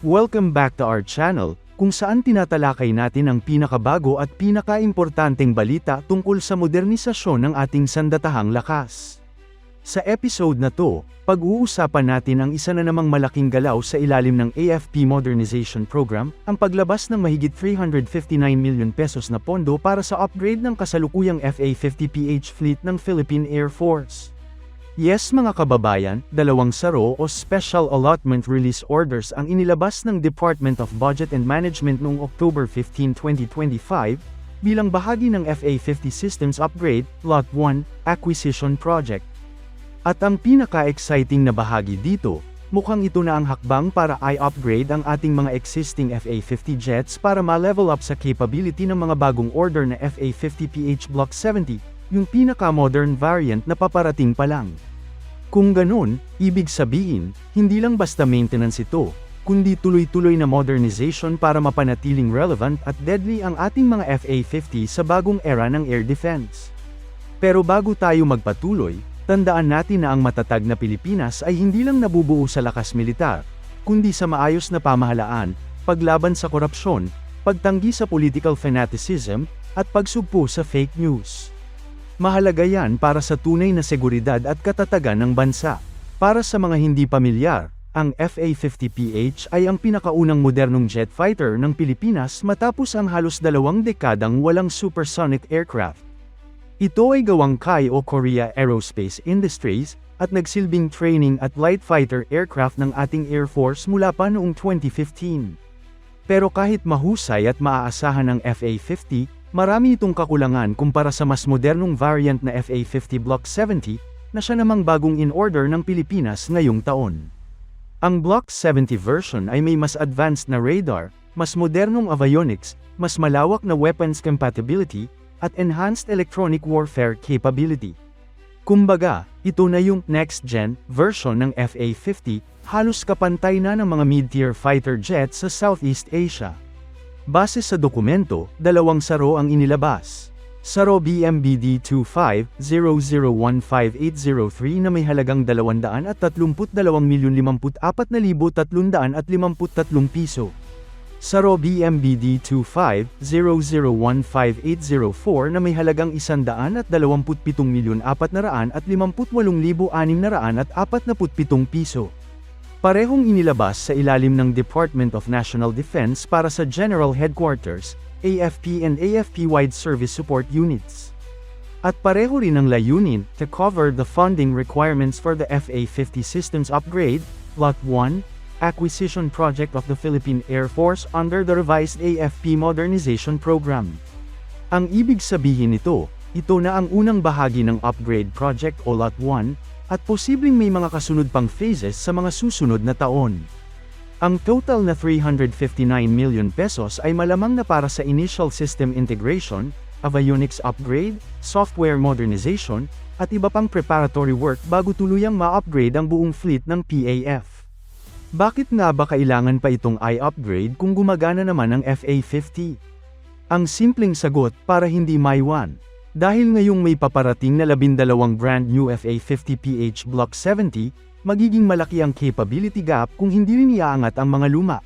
Welcome back to our channel, kung saan tinatalakay natin ang pinakabago at pinakaimportanteng balita tungkol sa modernisasyon ng ating sandatahang lakas. Sa episode na to, pag-uusapan natin ang isa na namang malaking galaw sa ilalim ng AFP Modernization Program, ang paglabas ng mahigit 359 million pesos na pondo para sa upgrade ng kasalukuyang FA-50PH fleet ng Philippine Air Force. Yes mga kababayan, dalawang saro o Special Allotment Release Orders ang inilabas ng Department of Budget and Management noong October 15, 2025, bilang bahagi ng FA-50 Systems Upgrade, Lot 1, Acquisition Project. At ang pinaka-exciting na bahagi dito, mukhang ito na ang hakbang para i-upgrade ang ating mga existing FA-50 jets para ma-level up sa capability ng mga bagong order na FA-50PH Block 70, yung pinaka-modern variant na paparating pa lang. Kung ganun, ibig sabihin, hindi lang basta maintenance ito, kundi tuloy-tuloy na modernization para mapanatiling relevant at deadly ang ating mga FA-50 sa bagong era ng air defense. Pero bago tayo magpatuloy, tandaan natin na ang matatag na Pilipinas ay hindi lang nabubuo sa lakas militar, kundi sa maayos na pamahalaan, paglaban sa korupsyon, pagtanggi sa political fanaticism, at pagsugpo sa fake news. Mahalaga yan para sa tunay na seguridad at katatagan ng bansa. Para sa mga hindi pamilyar, ang FA-50PH ay ang pinakaunang modernong jet fighter ng Pilipinas matapos ang halos dalawang dekadang walang supersonic aircraft. Ito ay gawang KAI o Korea Aerospace Industries, at nagsilbing training at light fighter aircraft ng ating Air Force mula pa noong 2015. Pero kahit mahusay at maaasahan ng FA-50, marami itong kakulangan kumpara sa mas modernong variant na FA-50 Block 70, na siya namang bagong in-order ng Pilipinas ngayong taon. Ang Block 70 version ay may mas advanced na radar, mas modernong avionics, mas malawak na weapons compatibility, at enhanced electronic warfare capability. Kumbaga, ito na yung next-gen version ng FA-50, halos kapantay na ng mga mid-tier fighter jets sa Southeast Asia. Base sa dokumento, dalawang saro ang inilabas. Saro BMBD 25-0015-803 na may halagang 232,054,353 piso. Saro BMBD 25-0015-804 na may halagang 127,458,647 piso. Parehong inilabas sa ilalim ng Department of National Defense para sa General Headquarters, AFP and AFP-wide service support units. At pareho rin ang layunin to cover the funding requirements for the FA-50 systems upgrade, Lot 1, acquisition project of the Philippine Air Force under the revised AFP modernization program. Ang ibig sabihin nito, ito na ang unang bahagi ng upgrade project o Lot 1, at posibleng may mga kasunod pang phases sa mga susunod na taon. Ang total na 359 million pesos ay malamang na para sa initial system integration, avionics upgrade, software modernization, at iba pang preparatory work bago tuluyang ma-upgrade ang buong fleet ng PAF. Bakit nga ba kailangan pa itong i-upgrade kung gumagana naman ang FA-50? Ang simpleng sagot para hindi maiwan. Dahil ngayong may paparating na labindalawang brand new FA-50PH Block 70, magiging malaki ang capability gap kung hindi rin iaangat ang mga luma.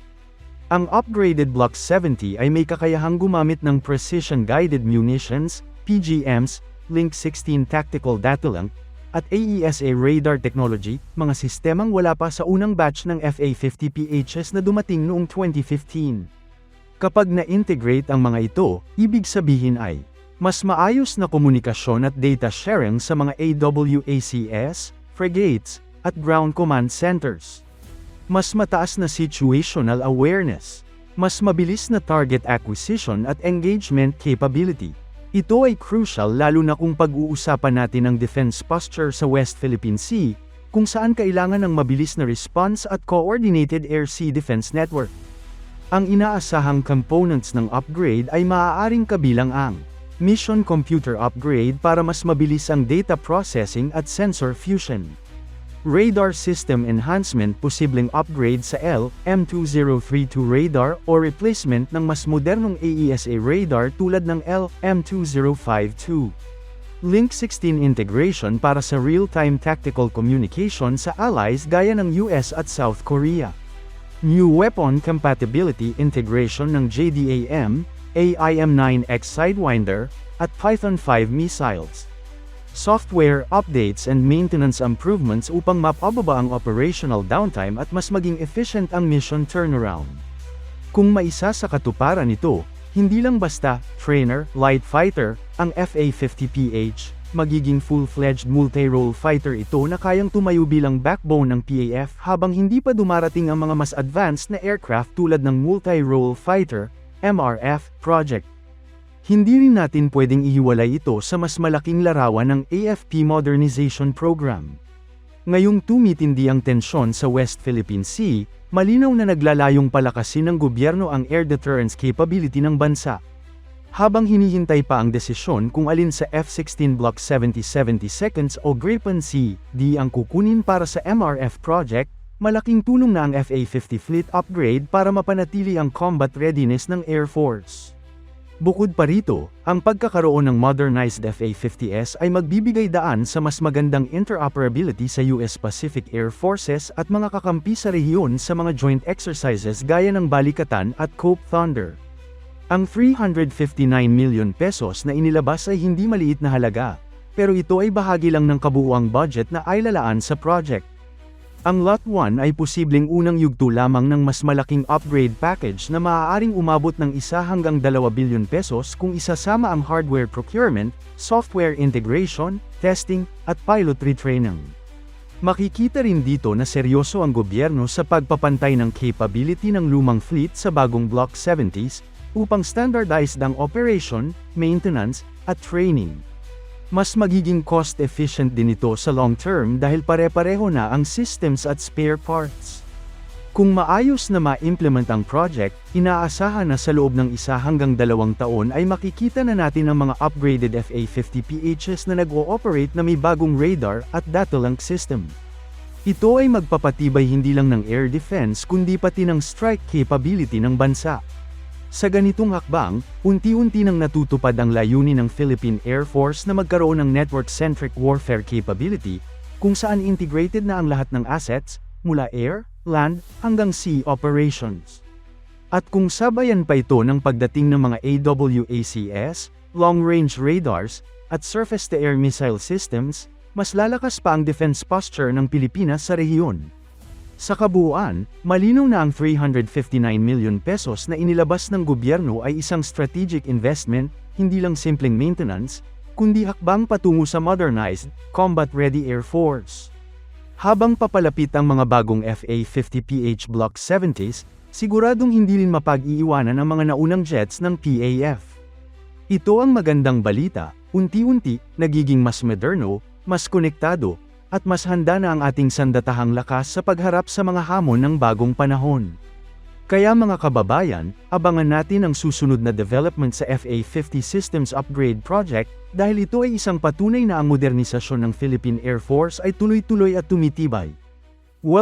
Ang upgraded Block 70 ay may kakayahang gumamit ng Precision Guided Munitions, PGMs, Link 16 Tactical Datalang, at AESA radar technology, mga sistemang wala pa sa unang batch ng FA-50PHs na dumating noong 2015. Kapag na-integrate ang mga ito, ibig sabihin ay, mas maayos na komunikasyon at data sharing sa mga AWACS, frigates, at ground command centers. Mas mataas na situational awareness. Mas mabilis na target acquisition at engagement capability. Ito ay crucial lalo na kung pag-uusapan natin ang defense posture sa West Philippine Sea, kung saan kailangan ng mabilis na response at coordinated air-sea defense network. Ang inaasahang components ng upgrade ay maaaring kabilang ang Mission Computer Upgrade para mas mabilis ang data processing at sensor fusion. Radar System Enhancement posibleng upgrade sa L-M2032 radar o replacement ng mas modernong AESA radar tulad ng L-M2052. Link 16 integration para sa real-time tactical communication sa allies gaya ng US at South Korea. New Weapon Compatibility Integration ng JDAM, AIM-9X Sidewinder, at Python 5 missiles. Software updates and maintenance improvements upang mapababa ang operational downtime at mas maging efficient ang mission turnaround. Kung maisa sa katuparan nito, hindi lang basta trainer, light fighter, ang FA-50PH, magiging full-fledged multi-role fighter ito na kayang tumayo bilang backbone ng PAF habang hindi pa dumarating ang mga mas advanced na aircraft tulad ng multi-role fighter, MRF, project. Hindi rin natin pwedeng ihiwalay ito sa mas malaking larawan ng AFP Modernization Program. Ngayong tumitindi ang tensyon sa West Philippine Sea, malinaw na naglalayong palakasin ng gobyerno ang air deterrence capability ng bansa. Habang hinihintay pa ang desisyon kung alin sa F-16 Block 70-70 seconds o Gripen C, di ang kukunin para sa MRF project, malaking tulong na ang FA-50 fleet upgrade para mapanatili ang combat readiness ng Air Force. Bukod pa rito, ang pagkakaroon ng modernized FA-50S ay magbibigay daan sa mas magandang interoperability sa US Pacific Air Forces at mga kakampi sa rehiyon sa mga joint exercises gaya ng Balikatan at Cope Thunder. Ang 359 million pesos na inilabas ay hindi maliit na halaga, pero ito ay bahagi lang ng kabuuang budget na ailalaan sa project. Ang Lot 1 ay posibleng unang yugto lamang ng mas malaking upgrade package na maaaring umabot ng isa hanggang 2 billion pesos kung isasama ang hardware procurement, software integration, testing, at pilot retraining. Makikita rin dito na seryoso ang gobyerno sa pagpapantay ng capability ng lumang fleet sa bagong Block 70s, upang standardized ang operation, maintenance, at training. Mas magiging cost-efficient din ito sa long term dahil pare-pareho na ang systems at spare parts. Kung maayos na ma-implement ang project, inaasahan na sa loob ng isa hanggang dalawang taon ay makikita na natin ang mga upgraded FA-50PHs na nag-ooperate na may bagong radar at data link system. Ito ay magpapatibay hindi lang ng air defense kundi pati ng strike capability ng bansa. Sa ganitong hakbang, unti-unti nang natutupad ang layunin ng Philippine Air Force na magkaroon ng network-centric warfare capability, kung saan integrated na ang lahat ng assets, mula air, land, hanggang sea operations. At kung sabayan pa ito ng pagdating ng mga AWACS, long-range radars, at surface-to-air missile systems, mas lalakas pa ang defense posture ng Pilipinas sa rehiyon. Sa kabuuan, malinaw na ang 359 million pesos na inilabas ng gobyerno ay isang strategic investment, hindi lang simpleng maintenance, kundi hakbang patungo sa modernized, combat-ready Air Force. Habang papalapit ang mga bagong FA-50PH Block 70s, siguradong hindi rin mapag-iiwanan ang mga naunang jets ng PAF. Ito ang magandang balita, unti-unti, nagiging mas moderno, mas konektado, at mas handa na ang ating sandatahang lakas sa pagharap sa mga hamon ng bagong panahon. Kaya mga kababayan, abangan natin ang susunod na development sa FA-50 Systems Upgrade Project dahil ito ay isang patunay na ang modernisasyon ng Philippine Air Force ay tuloy-tuloy at tumitibay.